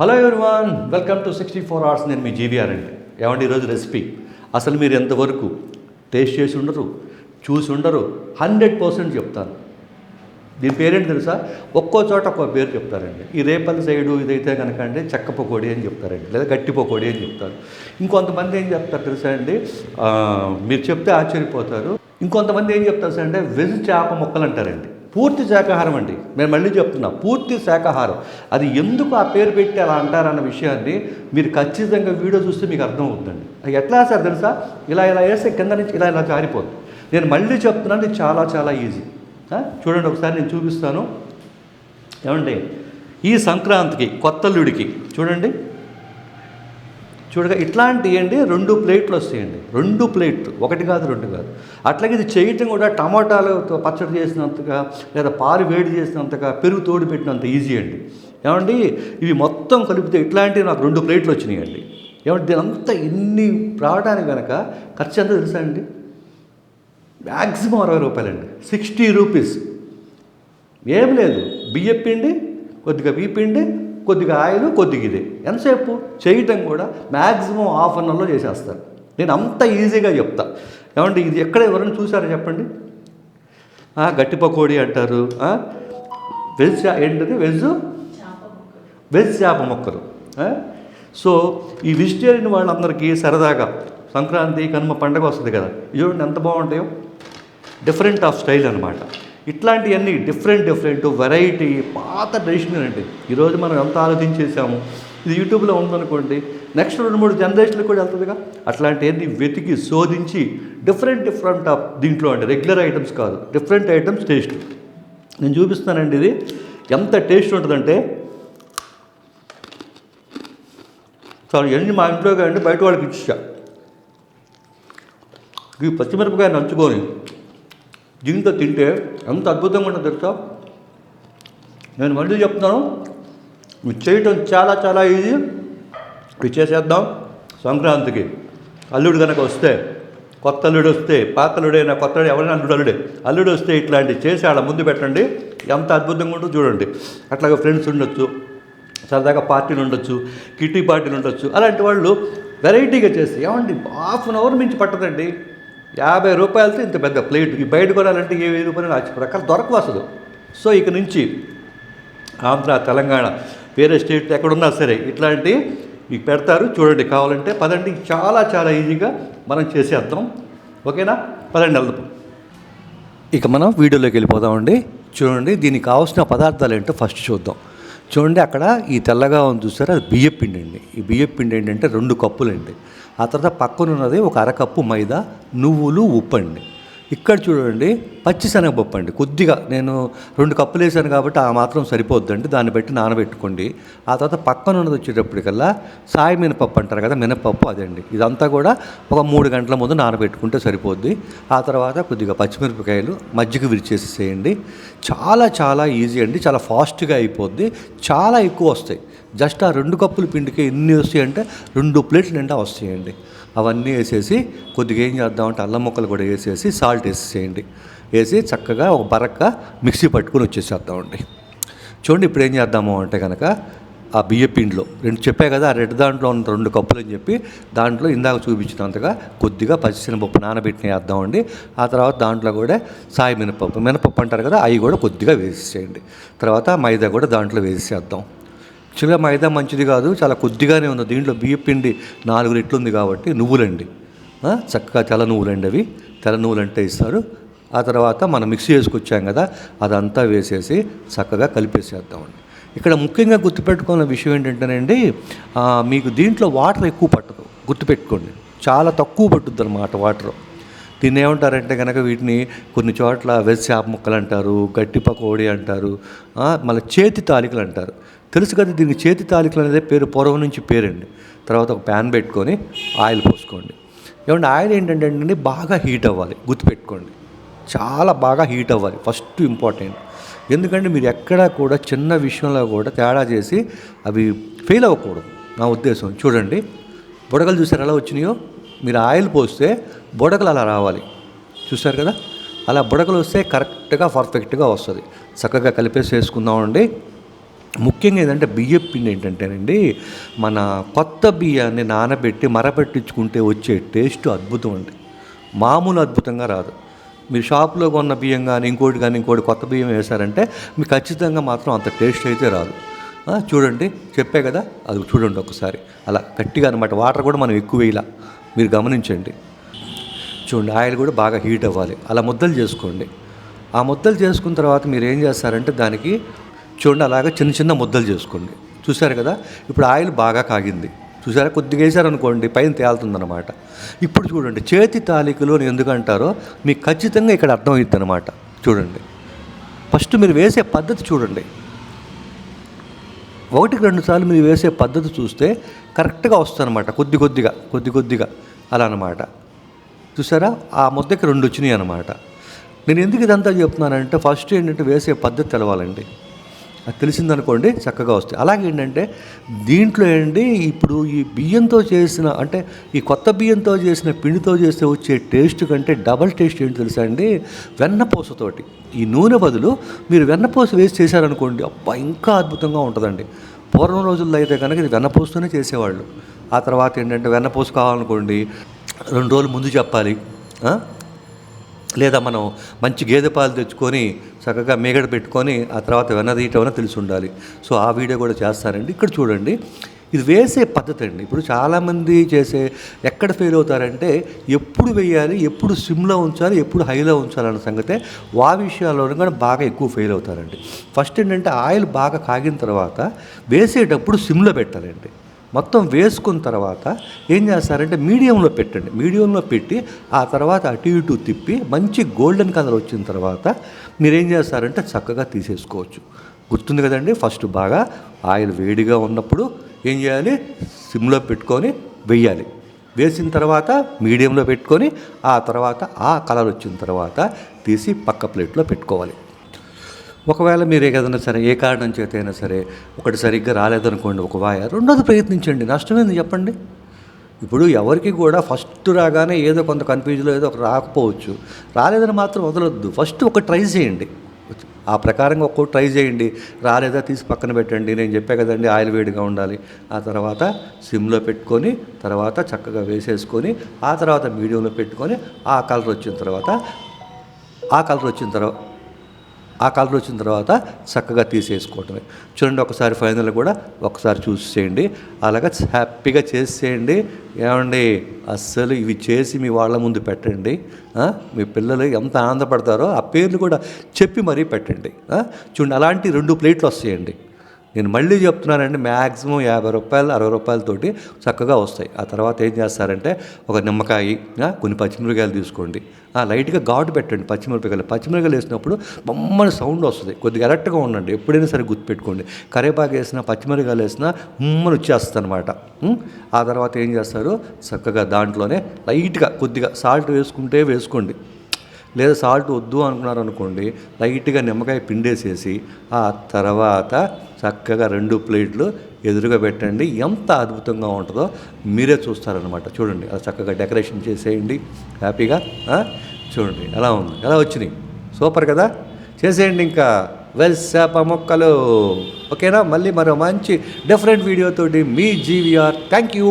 Hello everyone welcome to sixty four hours నేను మీ GVR అండి. ఏమండి ఈరోజు రెసిపీ అసలు మీరు ఎంతవరకు టేస్ట్ చేసి ఉండరు చూసి ఉండరు హండ్రెడ్ పర్సెంట్ చెప్తాను. దీని పేరేంటి తెలుసా? ఒక్కో చోట ఒక్కో పేరు చెప్తారండి. ఈ రేపల్లి సైడు ఇదైతే కనుక అండి చెక్క పకోడీ అని చెప్తారండి లేదా గట్టి పకోడీ అని చెప్తారు. ఇంకొంతమంది ఏం చెప్తారు తెలుసా అండి? మీరు చెప్తే ఆశ్చర్యపోతారు. ఇంకొంతమంది ఏం చెప్తారు సార్ అంటే వెజ్ చేప మొక్కలు అంటారండి. పూర్తి శాకాహారం అండి. మేము మళ్ళీ చెప్తున్నా పూర్తి శాకాహారం. అది ఎందుకు ఆ పేరు పెట్టి అలా అంటారన్న విషయాన్ని మీరు ఖచ్చితంగా వీడియో చూస్తే మీకు అర్థం అవుతుందండి అది ఎట్లా సార్ తెలుసా? ఇలా ఇలా వేస్తే కింద నుంచి ఇలా ఇలా జారిపోతుంది నేను మళ్ళీ చెప్తున్నాను ఇది చాలా చాలా ఈజీ. చూడండి ఒకసారి నేను చూపిస్తాను. ఏమండి? ఈ సంక్రాంతికి కొత్తల్లుడికి చూడండి. చూడగా ఇట్లాంటివి అండి రెండు ప్లేట్లు వస్తాయండి. రెండు ప్లేట్లు. ఒకటి కాదు రెండు కాదు. అట్లాగే ఇది చేయటం కూడా టమాటాలతో పచ్చడి చేసినంతగా లేదా పాలు వేడి చేసినంతగా పెరుగు తోడు పెట్టినంత ఈజీ అండి. ఏమండి? ఇవి మొత్తం కలిపితే ఇట్లాంటివి నాకు రెండు ప్లేట్లు వచ్చినాయండి. ఏమంటే దీని అంతా ఇన్ని రావడానికి కనుక ఖర్చు ఎంత తెలుసా అండి? మ్యాక్సిమం అరవై రూపాయలండి. Sixty rupees. ఏం లేదు. బియ్యం పిండి కొద్దిగా బీ పిండి కొద్దిగా ఆయిల్ కొద్దిగా ఇది. ఎంతసేపు? చేయటం కూడా మ్యాక్సిమం హాఫ్ అన్ అవర్లో చేసేస్తారు. నేను అంత ఈజీగా చెప్తా. ఏమంటే ఇది ఎక్కడ ఎవరైనా చూసారో చెప్పండి? గట్టి పకోడీ అంటారు. వెజ్ చా- ఏంటది? వెజ్? వెజ్ చేప మొక్కలు. సో ఈ వెజిటేరియన్ వాళ్ళందరికీ సరదాగా సంక్రాంతి కనుమ పండగ వస్తుంది కదా. ఇది చూడండి ఎంత బాగుంటాయో. డిఫరెంట్ ఆఫ్ స్టైల్ అనమాట ఇట్లాంటివన్నీ డిఫరెంట్ డిఫరెంట్ వెరైటీ పాత ట్రెడిషనల్ అండి. ఈరోజు మనం ఎంత ఆలోచించేసాము ఇది యూట్యూబ్లో ఉందనుకోండి నెక్స్ట్ రెండు మూడు జనరేషన్లు కూడా వెళ్తుందిగా. అట్లాంటివన్నీ వెతికి శోధించి డిఫరెంట్ డిఫరెంట్ ఆఫ్ దీంట్లో అండి. రెగ్యులర్ ఐటమ్స్ కాదు డిఫరెంట్ ఐటమ్స్ టేస్ట్ నేను చూపిస్తానండి ఇది. ఎంత టేస్ట్ ఉంటుందంటే చాలా ఎన్ని మా ఇంట్లో కానీ బయట వాళ్ళకి ఇచ్చా ఈ పచ్చిమిరపకాయ నంచుకొని దీంతో తింటే ఎంత అద్భుతంగా ఉంటుందో తెలుసా? నేను మళ్ళీ చెప్తున్నాను ఇది చేయటం చాలా చాలా ఈజీ. ఇది చేసేద్దాం సంక్రాంతికి. అల్లుడు కనుక వస్తే కొత్త అల్లుడు వస్తే పాత అల్లుడైనా కొత్త ఎవరైనా అల్లుడు అల్లుడే. అల్లుడు వస్తే ఇట్లాంటివి చేసి ఆడ ముందు పెట్టండి ఎంత అద్భుతంగా ఉంటుందో చూడండి. అట్లాగే ఫ్రెండ్స్ ఉండొచ్చు సరదాగా పార్టీలు ఉండొచ్చు కిటీ పార్టీలు ఉండొచ్చు. అలాంటి వాళ్ళు వెరైటీగా చేస్తే ఏమండి హాఫ్ అన్ అవర్ మించి పట్టదండి. యాభై రూపాయలతో ఇంత పెద్ద ప్లేట్. ఈ బయట కొనాలంటే ఏ వెయ్యి రూపాయలు? ఆశ్చర్యపడక దొరకవు అసలు. సో ఇక నుంచి ఆంధ్ర తెలంగాణ వేరే స్టేట్ ఎక్కడున్నా సరే ఇట్లాంటి మీకు పెడతారు. చూడండి కావాలంటే పదండి. చాలా చాలా ఈజీగా మనం చేసేద్దాం. ఓకేనా? పదండి వెళ్దాం. ఇక మనం వీడియోలోకి వెళ్ళిపోదామండి. చూడండి దీనికి కావాల్సిన పదార్థాలు ఏంటో ఫస్ట్ చూద్దాం. చూడండి అక్కడ ఈ తెల్లగా ఉంది చూసారా? అది బియ్యం పిండి అండి. ఈ బియ్యం పిండి ఏంటంటే రెండు కప్పులండి. ఆ తర్వాత పక్కన ఉన్నది ఒక అరకప్పు మైదా నువ్వులు ఉప్పు అండి. ఇక్కడ చూడండి పచ్చిశనగపప్పు అండి. కొద్దిగా నేను రెండు కప్పులు వేసాను కాబట్టి ఆ మాత్రం సరిపోద్దండి. దాన్ని బట్టి నానబెట్టుకోండి. ఆ తర్వాత పక్కన ఉన్నది వచ్చేటప్పటికల్లా సాయి మినపప్పు అంటారు కదా మినపప్పు అదండి. ఇదంతా కూడా ఒక మూడు గంటల ముందు నానబెట్టుకుంటే సరిపోద్ది. ఆ తర్వాత కొద్దిగా పచ్చిమిరపకాయలు మజ్జిగ విరిచేసేయండి చాలా చాలా ఈజీ అండి. చాలా ఫాస్ట్గా అయిపోద్ది. చాలా ఎక్కువ వస్తాయి. జస్ట్ ఆ రెండు కప్పుల పిండికి ఎన్ని వస్తాయి అంటే రెండు ప్లేట్లు నిండా వస్తాయండి. అవన్నీ వేసేసి కొద్దిగా ఏం చేద్దామంటే అల్లం ముక్కలు కూడా వేసేసి సాల్ట్ వేసేసేయండి. వేసి చక్కగా ఒక బరక్క మిక్సీ పట్టుకొని వచ్చేసేద్దామండి. చూడండి ఇప్పుడు ఏం చేద్దాము అంటే కనుక ఆ బియ్య పిండిలో రెండు చెప్పా కదా ఆ రెడ్ దాంట్లో ఉన్న రెండు కప్పులు అని చెప్పి దాంట్లో ఇందాక చూపించినంతగా కొద్దిగా పచ్చిశనగపప్పు నానబెట్టిన వేద్దామండి. ఆ తర్వాత దాంట్లో కూడా సాయి మినపప్పు మినపప్పు అంటారు కదా అవి కూడా కొద్దిగా వేసేసేయండి. తర్వాత మైదా కూడా దాంట్లో వేసేసేద్దాం. యాక్చువల్గా మైదా మంచిది కాదు చాలా కొద్దిగానే ఉంది. దీంట్లో బియ్య పిండి నాలుగు రెట్లు ఉంది కాబట్టి నువ్వులండి. చక్కగా తెల్ల నువ్వులండి అవి. తెల్ల నువ్వులు అంటే ఇస్తారు. ఆ తర్వాత మనం మిక్సీ చేసుకొచ్చాం కదా అదంతా వేసేసి చక్కగా కలిపేసేద్దామండి. ఇక్కడ ముఖ్యంగా గుర్తుపెట్టుకున్న విషయం ఏంటంటేనండి మీకు దీంట్లో వాటర్ ఎక్కువ పట్టదు. గుర్తుపెట్టుకోండి. చాలా తక్కువ పట్టుద్ది అనమాట వాటర్. దీన్ని ఏమంటారంటే కనుక వీటిని కొన్ని చోట్ల వెజ్ చేప ముక్కలు అంటారు గట్టి పకోడీ అంటారు మళ్ళీ చేతి తాలికలు అంటారు తెలుసు కదా దీనికి చేతి తాలికలు అనేది పేరు పూర్వం నుంచి పేరండి. తర్వాత ఒక ప్యాన్ పెట్టుకొని ఆయిల్ పోసుకోండి. ఏమంటే ఆయిల్ ఏంటంటే అండి బాగా హీట్ అవ్వాలి గుర్తుపెట్టుకోండి. చాలా బాగా హీట్ అవ్వాలి ఫస్ట్ ఇంపార్టెంట్. ఎందుకంటే మీరు ఎక్కడా కూడా చిన్న విషయంలో కూడా తేడా చేసి అవి ఫెయిల్ అవ్వకూడదు. నా ఉద్దేశం. చూడండి బుడగలు చూసారు ఎలా వచ్చినాయో? మీరు ఆయిల్ పోస్తే బుడగలు అలా రావాలి. చూసారు కదా? అలా బుడగలు వస్తే కరెక్ట్గా పర్ఫెక్ట్గా వస్తుంది. చక్కగా కలిపేసి వేసుకుందామండి. ముఖ్యంగా ఏంటంటే బియ్యం పిండి ఏంటంటేనండి మన కొత్త బియ్యాన్ని నానబెట్టి మరపెట్టించుకుంటే వచ్చే టేస్ట్ అద్భుతం అండి. మామూలు అద్భుతంగా రాదు. మీరు షాప్లో కొన్న బియ్యం కానీ ఇంకోటి కానీ ఇంకోటి కొత్త బియ్యం వేశారంటే మీకు ఖచ్చితంగా మాత్రం అంత టేస్ట్ అయితే రాదు. చూడండి చెప్పే కదా అది చూడండి ఒకసారి. అలా గట్టిగా అనమాట వాటర్ కూడా మనం ఎక్కువ వేయాల. మీరు గమనించండి. చూడండి ఆయిల్ కూడా బాగా హీట్ అవ్వాలి. అలా ముద్దలు చేసుకోండి. ఆ ముద్దలు చేసుకున్న తర్వాత మీరు ఏం చేస్తారంటే దానికి చూడండి అలాగే చిన్న చిన్న ముద్దలు చేసుకోండి. చూసారు కదా? ఇప్పుడు ఆయిల్ బాగా కాగింది. చూసారా కొద్దిగా వేసారనుకోండి పైన తేలుతుందన్నమాట. ఇప్పుడు చూడండి చేతి తాలికలు అని ఎందుకంటారో మీకు ఖచ్చితంగా ఇక్కడ అర్థమవుతుంది అనమాట చూడండి. ఫస్ట్ మీరు వేసే పద్ధతి చూడండి. ఒకటికి రెండు సార్లు మీరు వేసే పద్ధతి చూస్తే కరెక్ట్గా వస్తుందన్నమాట. కొద్ది కొద్దిగా కొద్ది కొద్దిగా. అలా అనమాట చూసారా ఆ ముద్దకి రెండు వచ్చినాయి అనమాట నేను ఎందుకు ఇదంతా చెప్తున్నానంటే ఫస్ట్ ఏంటంటే వేసే పద్ధతి తెలవాలండి. అది తెలిసిందనుకోండి చక్కగా వస్తాయి. అలాగే ఏంటంటే దీంట్లో ఏంటి ఇప్పుడు ఈ బియ్యంతో చేసిన అంటే ఈ కొత్త బియ్యంతో చేసిన పిండితో చేస్తే వచ్చే టేస్ట్ కంటే డబల్ టేస్ట్ ఏంటి తెలుసా అండి? వెన్నపూసతోటి ఈ నూనె బదులు మీరు వెన్నపూస వేసి చేశారనుకోండి అబ్బా ఇంకా అద్భుతంగా ఉంటుందండి. పూర్వం రోజుల్లో అయితే కనుక ఇది వెన్నపూసతోనే చేసేవాళ్ళు. ఆ తర్వాత ఏంటంటే వెన్నపూస కావాలనుకోండి రెండు రోజులు ముందు చెప్పాలి లేదా మనం మంచి గేదె పాలు తెచ్చుకొని చక్కగా మేగడ పెట్టుకొని ఆ తర్వాత వెన్న తెలిసి ఉండాలి. సో ఆ వీడియో కూడా చేస్తారండి ఇక్కడ చూడండి. ఇది వేసే పద్ధతి అండి. ఇప్పుడు చాలామంది చేసే ఎక్కడ ఫెయిల్ అవుతారంటే ఎప్పుడు వేయాలి ఎప్పుడు సిమ్లో ఉంచాలి ఎప్పుడు హైలో ఉంచాలన్న సంగతే వా విషయాల్లోనూ కూడా బాగా ఎక్కువ ఫెయిల్ అవుతారండి. ఫస్ట్ ఏంటంటే ఆయిల్ బాగా కాగిన తర్వాత వేసేటప్పుడు సిమ్లో పెట్టాలండి. మొత్తం వేసుకున్న తర్వాత ఏం చేస్తారంటే మీడియంలో పెట్టండి. మీడియంలో పెట్టి ఆ తర్వాత అటు ఇటు తిప్పి మంచి గోల్డెన్ కలర్ వచ్చిన తర్వాత మీరేం చేస్తారంటే చక్కగా తీసేసుకోవచ్చు. గుర్తుంది కదండి? ఫస్ట్ బాగా ఆయిల్ వేడిగా ఉన్నప్పుడు ఏం చేయాలి? సిమ్లో పెట్టుకొని వెయ్యాలి వేసిన తర్వాత మీడియంలో పెట్టుకొని ఆ తర్వాత ఆ కలర్ వచ్చిన తర్వాత తీసి పక్క ప్లేట్లో పెట్టుకోవాలి. ఒకవేళ మీరు ఏదైనా సరే ఏ కారణం చేత అయినా సరే ఒకటి సరిగ్గా రాలేదనుకోండి ఒక వాయ రెండోది ప్రయత్నించండి. నష్టమేంది చెప్పండి? ఇప్పుడు ఎవరికి కూడా ఫస్ట్ రాగానే ఏదో కొంత కన్ఫ్యూజ్లో ఏదో ఒక రాకపోవచ్చు. రాలేదని మాత్రం వదలొద్దు. ఫస్ట్ ఒక ట్రై చేయండి. ఆ ప్రకారంగా ఒక్కొక్క ట్రై చేయండి. రాలేదా తీసి పక్కన పెట్టండి. నేను చెప్పే కదండి ఆయిల్ వేడిగా ఉండాలి. ఆ తర్వాత సిమ్లో పెట్టుకొని తర్వాత చక్కగా వేసేసుకొని ఆ తర్వాత మీడియంలో పెట్టుకొని ఆ కలర్ వచ్చిన తర్వాత ఆ కలర్ వచ్చిన తర్వాత ఆ కలర్ వచ్చిన తర్వాత చక్కగా తీసేసుకోవటమే. చూడండి ఒకసారి ఫైనల్ కూడా ఒకసారి చూసేయండి. అలాగా హ్యాపీగా చేసేయండి. ఏమండి అస్సలు ఇవి చేసి మీ వాళ్ళ ముందు పెట్టండి. మీ పిల్లలు ఎంత ఆనందపడతారో ఆ పేర్లు కూడా చెప్పి మరీ పెట్టండి. చూడండి అలాంటి రెండు ప్లేట్లు వస్తాయండి. నేను మళ్ళీ చెప్తున్నానండి మ్యాక్సిమం యాభై రూపాయలు అరవై రూపాయలతోటి చక్కగా వస్తాయి. ఆ తర్వాత ఏం చేస్తారంటే ఒక నిమ్మకాయ కొన్ని పచ్చిమిరపకాయలు తీసుకోండి. లైట్గా ఘాటు పెట్టండి పచ్చిమిరపకాయలు. పచ్చిమిరపకాయలు వేసినప్పుడు బొమ్మని సౌండ్ వస్తుంది. కొద్దిగా ఎలర్ట్గా ఉండండి. ఎప్పుడైనా సరే గుర్తుపెట్టుకోండి. కరివేపాకు వేసినా పచ్చిమిరపకాయలు వేసినా ఉమ్మని వచ్చేస్తుంది అనమాట ఆ తర్వాత ఏం చేస్తారు? చక్కగా దాంట్లోనే లైట్గా కొద్దిగా సాల్ట్ వేసుకుంటే వేసుకోండి. లేదా సాల్ట్ వద్దు అనుకున్నారు అనుకోండి లైట్గా నిమ్మకాయ పిండేసేసి ఆ తర్వాత చక్కగా రెండు ప్లేట్లు ఎదురుగా పెట్టండి. ఎంత అద్భుతంగా ఉంటుందో మీరే చూస్తారనమాట చూడండి అలా చక్కగా డెకరేషన్ చేసేయండి. హ్యాపీగా చూడండి ఎలా ఉంది? ఎలా వచ్చినాయి? సూపర్ కదా? చేసేయండి ఇంకా. వెల్ చేప మొక్కలు. ఓకేనా? మళ్ళీ మరో మంచి డిఫరెంట్ వీడియోతోటి మీ జీవీఆర్. Thank you